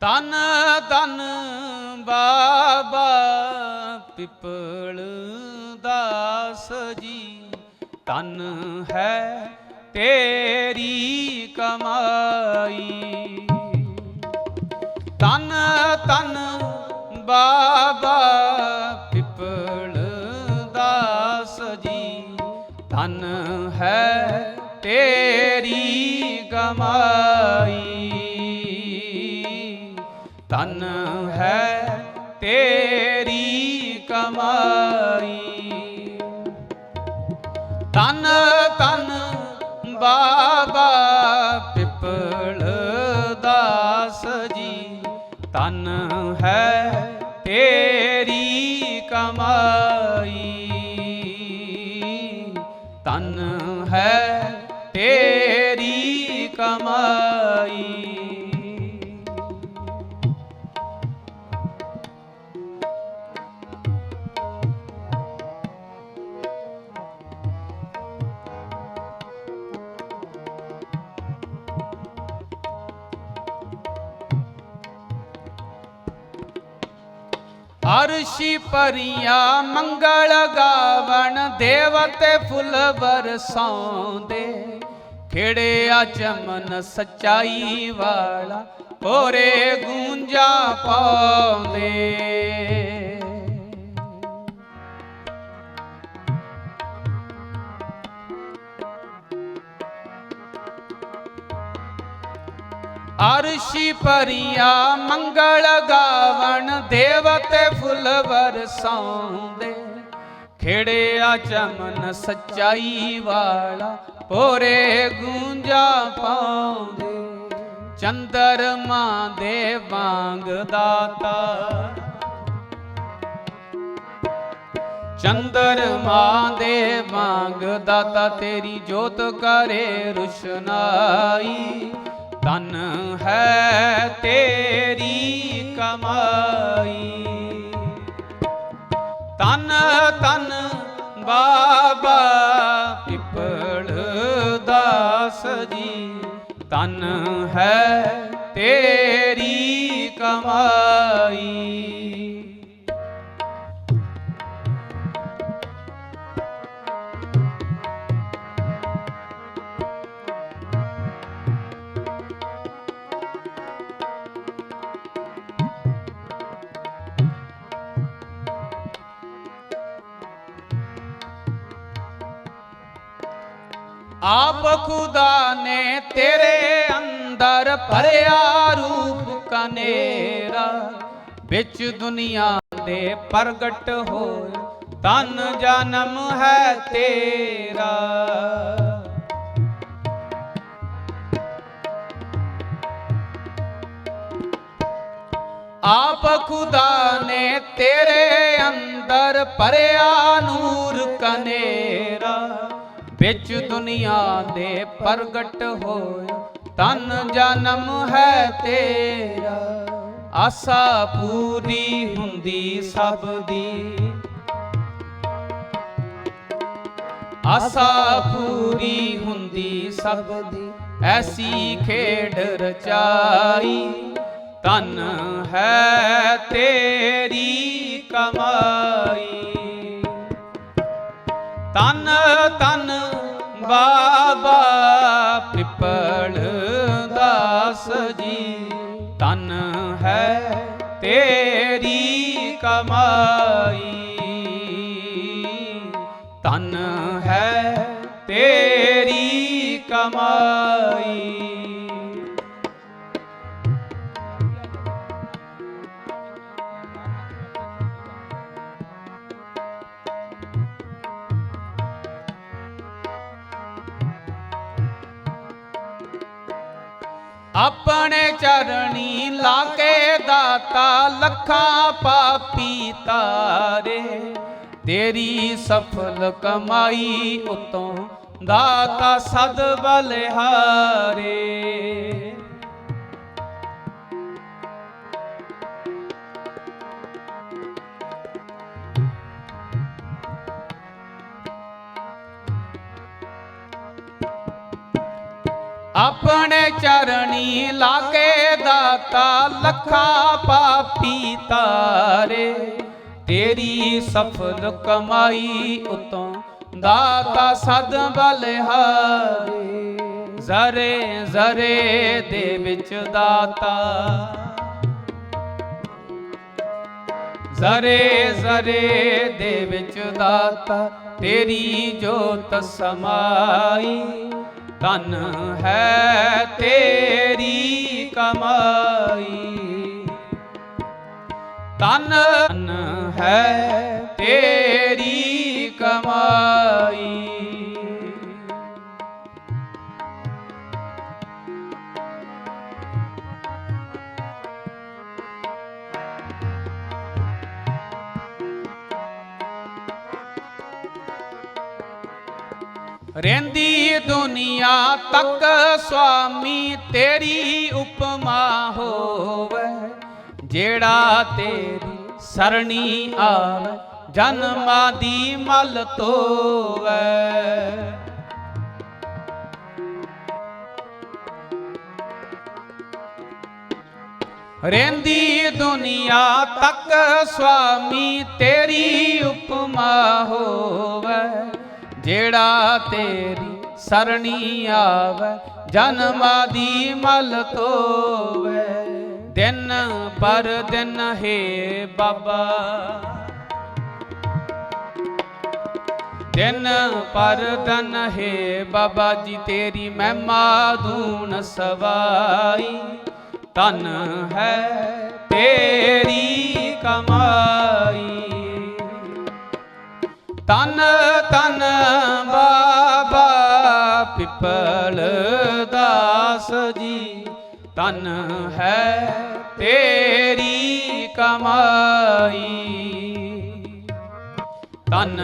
ਤਨ ਤਨ ਬਾਬਾ ਪਿਪਲ ਦਾਸ ਜੀ। ਤਨ ਹੈ ਤੇਰੀ ਕਮਾਈ। ਤਨ ਤਨ ਬਾਬਾ ਪਿਪਲ ਦਾਸ ਜੀ। ਧਨ ਹੈ ਤੇਰੀ ਕਮਾਈ। ਧਨ ਹੈ ਤੇਰੀ ਕਮਾਈ। ਤਨ ਤਨ ਬਾਬਾ ਪਿਪਲ ਦਾਸ ਜੀ। ਤਨ ਹੈ ਤੇਰੀ ਕਮਾਈ। ਤਨ ਹੈ ਤੇਰੀ ਕਮਾਈ। ਅਰਸ਼ੀ ਪਰੀਆਂ ਮੰਗਲ ਗਾਵਣ ਦੇਵਤੇ ਫੁੱਲ ਬਰਸਾਉਂਦੇ ਖੇੜਿਆ ਚਮਨ ਸਚਾਈ ਵਾਲਾ ਕੋਰੇ ਗੂੰਜਾ ਪਾਉਂਦੇ। ਅਰਸ਼ੀ ਪਰੀਆਂ ਮੰਗਲ ਗਾਵਣ, ਦੇਵਤੇ ਫੁੱਲ ਬਰਸਾਉਂਦੇ ਖੇੜਿਆ ਚਮਨ ਸਚਾਈ ਵਾਲਾ ਪੋਰੇ ਗੂੰਜਾ ਪਾਉਂਦੇ। ਚੰਦਰ ਮਾਂ ਦੇ ਵਾਂਗ ਦਾਤਾ। ਚੰਦਰ ਮਾਂ ਦੇ ਵਾਂਗ ਦਾਤਾ, ਤੇਰੀ ਜੋਤ ਕਰੇ ਰੁਸ਼ਨਾਈ। ਤਨ ਹੈ ਤੇਰੀ ਕਮਾਈ। ਤਨ ਤਨ ਬਾਬਾ ਪਿਪਲ ਦਾਸ ਜੀ। ਤਨ ਹੈ ਤੇਰੀ ਕਮਾਈ। ਆਪ ਖੁਦਾ ਨੇ ਤੇਰੇ ਅੰਦਰ ਭਰਿਆ ਰੂਪ ਕਨੇਰਾ, ਵਿੱਚ ਦੁਨੀਆ ਦੇ ਪ੍ਰਗਟ ਹੋਏ ਤਨ ਜਨਮ ਹੈ ਤੇਰਾ। ਆਪ ਖੁਦਾ ਨੇ ਤੇਰੇ ਅੰਦਰ ਭਰਿਆ ਨੂਰ ਕਨੇਰਾ ਵਿੱਚ ਦੁਨੀਆ ਦੇ ਪ੍ਰਗਟ ਹੋਏ ਤਨ ਜਨਮ ਹੈ ਤੇਰਾ। ਆਸਾ ਪੂਰੀ ਹੁੰਦੀ ਸਭ ਦੀ। ਆਸਾ ਪੂਰੀ ਹੁੰਦੀ ਸਭ ਦੀ। ਐਸੀ ਖੇਡ ਰਚਾਈ। ਤਨ ਹੈ ਤੇਰੀ ਕਮਾਈ। ਤਨ ਤਨ ਬਾਬਾ ਆਪਣੇ ਚਰਣੀ ਲਾ ਕੇ ਦਾਤਾ, ਲੱਖਾਂ ਪਾਪੀ ਤਾਰੇ। ਤੇਰੀ ਸਫਲ ਕਮਾਈ ਉਤੋਂ ਦਾਤਾ ਸਦ ਬਲਿਹਾਰੇ। ਆਪਣੇ ਚਰਣੀ ਲਾਗੇ ਦਾਤਾ, ਲੱਖਾਂ ਪਾਪੀ ਤਾਰੇ। ਤੇਰੀ ਸਫਲ ਕਮਾਈ ਉਤੋਂ ਦਾਤਾ ਸਦ ਬਲਿਹਾਰੇ। ਜ਼ਰੇ ਜ਼ਰੇ ਦੇ ਵਿੱਚ ਦਾਤਾ। ਜ਼ਰੇ ਜ਼ਰੇ ਦੇ ਵਿੱਚ ਦਾਤਾ, ਤੇਰੀ ਜੋਤ ਸਮਾਈ। ਤਨ ਹੈ ਤੇਰੀ ਕਮਾਈ। ਤਨ ਹੈ ਤੇਰੀ ਰਹਿੰਦੀ ਦੁਨੀਆ ਤੱਕ, ਸੁਆਮੀ ਤੇਰੀ ਉਪਮਾ ਹੋਵੇ। ਜਿਹੜਾ ਤੇਰੀ ਸਰਣੀ ਆਵੇ, ਜਨਮਾਂ ਦੀ ਮਲ ਤੋਵੇ। ਰਹਿੰਦੀ ਦੁਨੀਆ ਤੱਕ, ਸੁਆਮੀ ਤੇਰੀ ਉਪਮਾ ਹੋਵੇ। ਜਿਹੜਾ ਤੇਰੀ ਸਰਣੀ ਆਵੇ, ਜਨਮਾਂ ਦੀ ਮਲ ਤੋਵੇ। ਦਿਨ ਪਰ ਦਿਨ ਹੈ ਬਾਬਾ। ਦਿਨ ਪਰ ਦਿਨ ਹੈ ਬਾਬਾ ਜੀ, ਤੇਰੀ ਮਹਿਮਾ ਦੂਨ ਸਵਾਈ। ਤਨ ਹੈ ਤੇਰੀ ਕਮਾਈ। ਤਨ ਦਾਸ ਜੀ ਤਨ ਹੈ ਤੇਰੀ ਕਮਾਈ। ਤਨ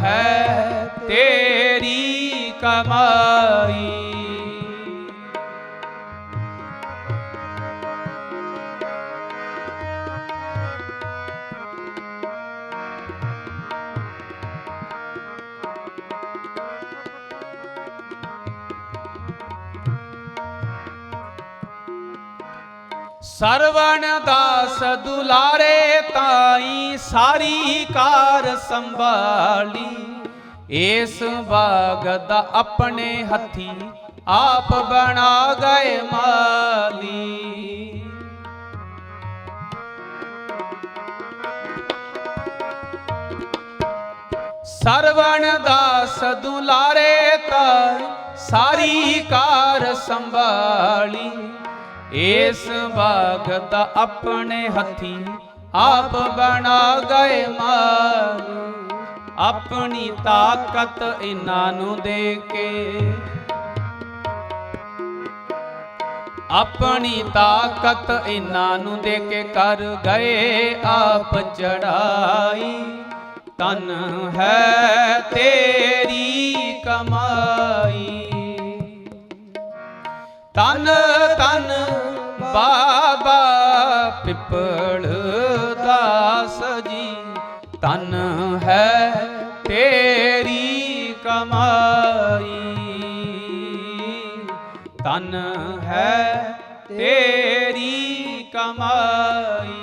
ਹੈ ਤੇਰੀ ਕਮਾਈ। ਸਰਵਣ ਦਾਸ ਦੁਲਾਰੇ ਤਾਈ ਸਾਰੀ ਕਾਰ ਸੰਭਾਲੀ। ਇਸ ਬਾਗ ਦਾ ਆਪਣੇ ਹੱਥੀ ਆਪ ਬਣਾ ਗਏ ਮਾਲੀ। ਸਰਵਣ ਦਾਸ ਦੁਲਾਰੇ ਤਾਈ ਸਾਰੀ ਕਾਰ ਸੰਭਾਲੀ। ਇਸ ਬਾਗ ਦਾ ਆਪਣੇ ਹੱਥੀ ਆਪ ਬਣਾ ਗਏ ਮਾਲ। ਆਪਣੀ ਤਾਕਤ ਇਹਨਾਂ ਨੂੰ ਦੇ ਕੇ। ਆਪਣੀ ਤਾਕਤ ਇਹਨਾਂ ਨੂੰ ਦੇ ਕੇ ਕਰ ਗਏ ਆਪ ਚੜਾਈ ਤਨ ਹੈ ਤੇਰੀ। ਤਨ ਤਨ ਬਾਬਾ ਪਿੱਪਲ ਦਾਸ ਜੀ। ਤਨ ਹੈ ਤੇਰੀ ਕਮਾਈ। ਤਨ ਹੈ ਤੇਰੀ ਕਮਾਈ।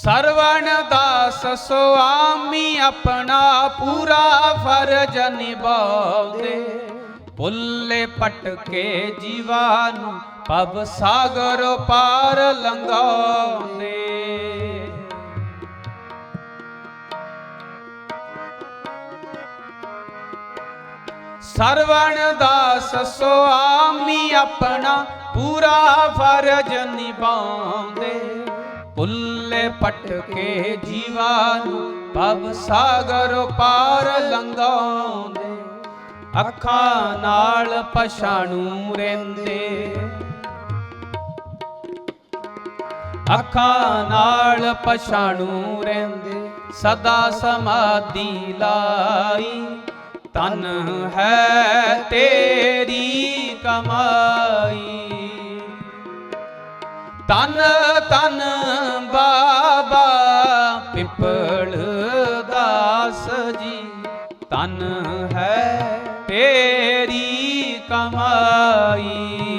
ਸਰਵਣ ਦਾਸ ਸੁਆਮੀ ਆਪਣਾ ਪੂਰਾ ਫਰਜ਼ ਨਿਭਾਉਂਦੇ। ਭੁੱਲੇ ਪਟਕੇ ਜੀਵਾਂ ਨੂੰ ਪਵ ਸਾਗਰ ਪਾਰ ਲੰਘਾਉਂਦੇ। ਸਰਵਣ ਦਾਸ ਸੁਆਮੀ ਆਪਣਾ ਪੂਰਾ ਫਰਜ਼ ਨਿਭਾਉਂਦੇ। ਭੁੱਲੇ ਪਟਕੇ ਜੀਵਾਂ ਨੂੰ ਪਵ ਸਾਗਰ ਪਾਰ ਲੰਘਾਉਂਦੇ। ਅੱਖਾਂ ਨਾਲ ਪਛਾਣੂ ਰਹਿੰਦੇ। ਅੱਖਾਂ ਨਾਲ ਪਛਾਣੂ ਰਹਿੰਦੇ। ਸਦਾ ਸਮਾਧੀ ਲਾਈ। ਤਨ ਹੈ ਤੇਰੀ ਕਮਾਈ। ਤਨ ਤਨ ਬਾਬਾ ਪਿੱਪਲ ਦਾਸ ਜੀ। ਤਨ ਹੈ ਤੇਰੀ ਕਮਾਈ।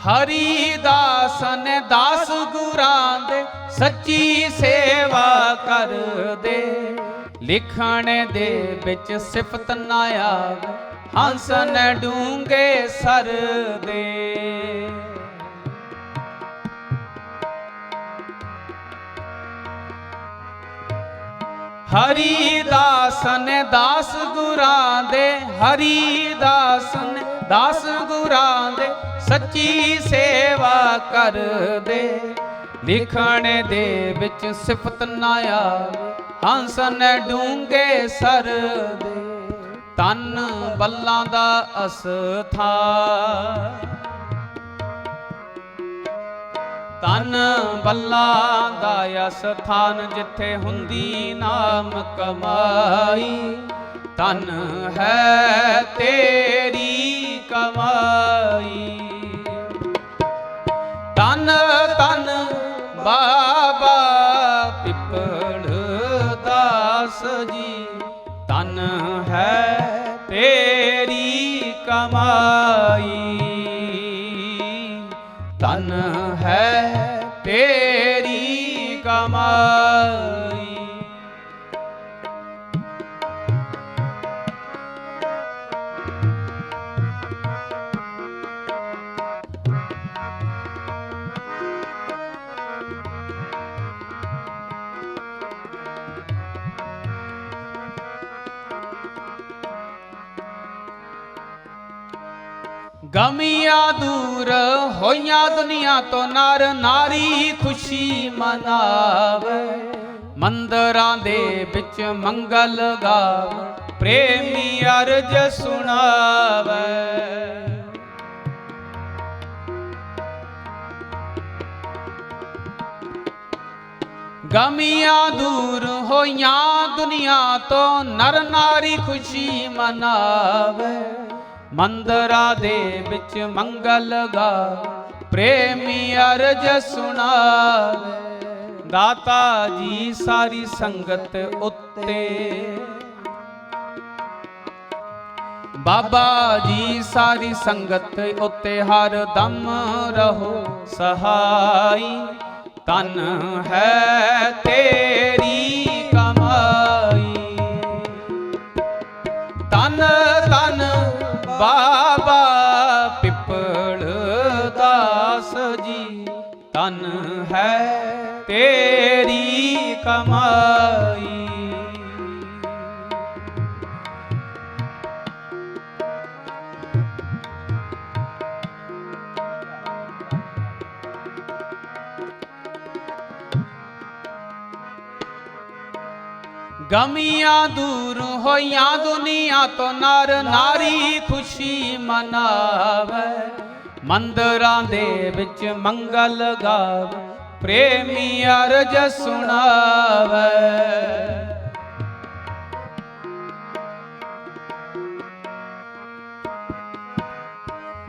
ਹਰੀ ਦਾਸਨ ਦਾਸ ਗੁਰਾਂ ਦੇ ਸੱਚੀ ਸੇਵਾ ਕਰਦੇ। ਲਿਖਣ ਦੇ ਵਿੱਚ ਸਿਫਤ ਨਾ ਆਵੇ ਹੰਸ ਡੂੰਗੇ ਸਰ ਦੇ। ਹਰੀ ਦਾਸਨ ਦਾਸ ਗੁਰਾਂ ਦੇ ਹਰੀ ਦਾਸਨ ਦਾਸ ਗੁਰਾਂ ਦੇ ਸੱਚੀ ਸੇਵਾ ਕਰਦੇ। ਲਿਖਣ ਦੇ ਵਿੱਚ ਸਿਫਤ ਨਾ ਆਵੇ। ਹੰਸ ਨੇ ਡੂੰਗੇ ਸਰ ਦੇ। ਤਨ ਬੱਲਾਂ ਦਾ ਅਸਥਾ ਤਨ ਬੱਲਾਂ ਦਾ ਅਸਥਾਨ ਜਿੱਥੇ ਹੁੰਦੀ ਨਾਮ ਕਮਾਈ। ਤਨ ਹੈ ਤੇਰੀ ਕਮਾਈ। ਗਮੀਆਂ ਦੂਰ ਹੋਈਆਂ ਦੁਨੀਆ ਤੋਂ ਨਰ ਨਾਰੀ ਖੁਸ਼ੀ ਮਨਾਵੇ। ਮੰਦਰਾਂ ਦੇ ਵਿੱਚ ਮੰਗਲ ਗਾਵੇ ਪ੍ਰੇਮੀ ਅਰਜ ਸੁਣਾਵੇ। ਗਮੀਆਂ ਦੂਰ ਹੋਈਆਂ ਦੁਨੀਆ ਤੋਂ ਨਰ ਨਾਰੀ ਖੁਸ਼ੀ ਮਨਾਵੇ। ਮੰਦਰਾ ਦੇ ਵਿੱਚ ਮੰਗਲ ਗਾ, ਪ੍ਰੇਮੀ ਅਰਜ ਸੁਣਾਵੇ। ਦਾਤਾ ਜੀ ਸਾਰੀ ਸੰਗਤ ਉੱਤੇ। ਬਾਬਾ ਜੀ ਸਾਰੀ ਸੰਗਤ ਉੱਤੇ ਹਰ ਦਮ ਰਹੋ ਸਹਾਈ। ਤਨ ਹੈ ਤੇਰੀ। ਕਮਾਈ। ਗਮੀਆਂ ਦੂਰ ਹੋਈਆਂ ਦੁਨੀਆ ਤੋਂ ਨਰ ਨਾਰੀ ਖੁਸ਼ੀ ਮਨਾਵੇ। ਮੰਦਰਾਂ ਦੇ ਵਿੱਚ ਮੰਗਲ ਗਾਵੇ। ਪ੍ਰੇਮੀ ਅਰਜ ਸੁਣਾਵੇ।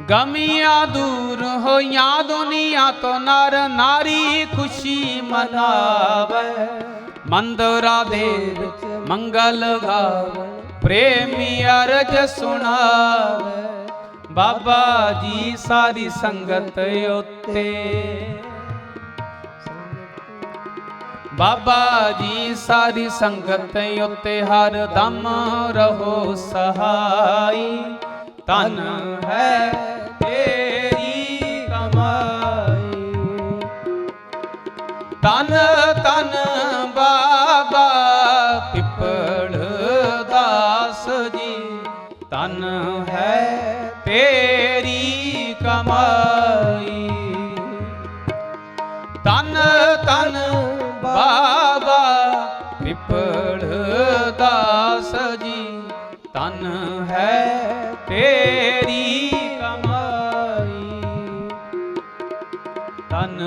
ਗਮੀਆਂ ਦੂਰ ਹੋਈਆਂ ਦੁਨੀਆ ਤੋਂ ਨਰ ਨਾਰੀ ਖੁਸ਼ੀ ਮਨਾਵੇ। ਮੰਦਰਾਂ ਦੇ ਵਿੱਚ ਮੰਗਲ ਗਾਵੇ, ਪ੍ਰੇਮੀ ਅਰਜ ਸੁਣਾਵੇ। ਬਾਬਾ ਜੀ ਸਾਰੀ ਸੰਗਤ ਉੱਤੇ ਬਾਬਾ ਜੀ ਸਾਰੀ ਸੰਗਤ ਉੱਤੇ ਹਰ ਦਮ ਰਹੋ ਸਹਾਈ। ਤਨ ਹੈ ਤੇਰੀ ਕਮਾਈ। ਤਨ ਤਨ ਹੈ ਤੇਰੀ ਕਮਾਈ। ਧਨ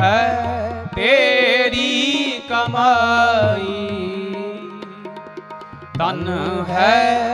ਹੈ ਤੇਰੀ ਕਮਾਈ। ਧਨ ਹੈ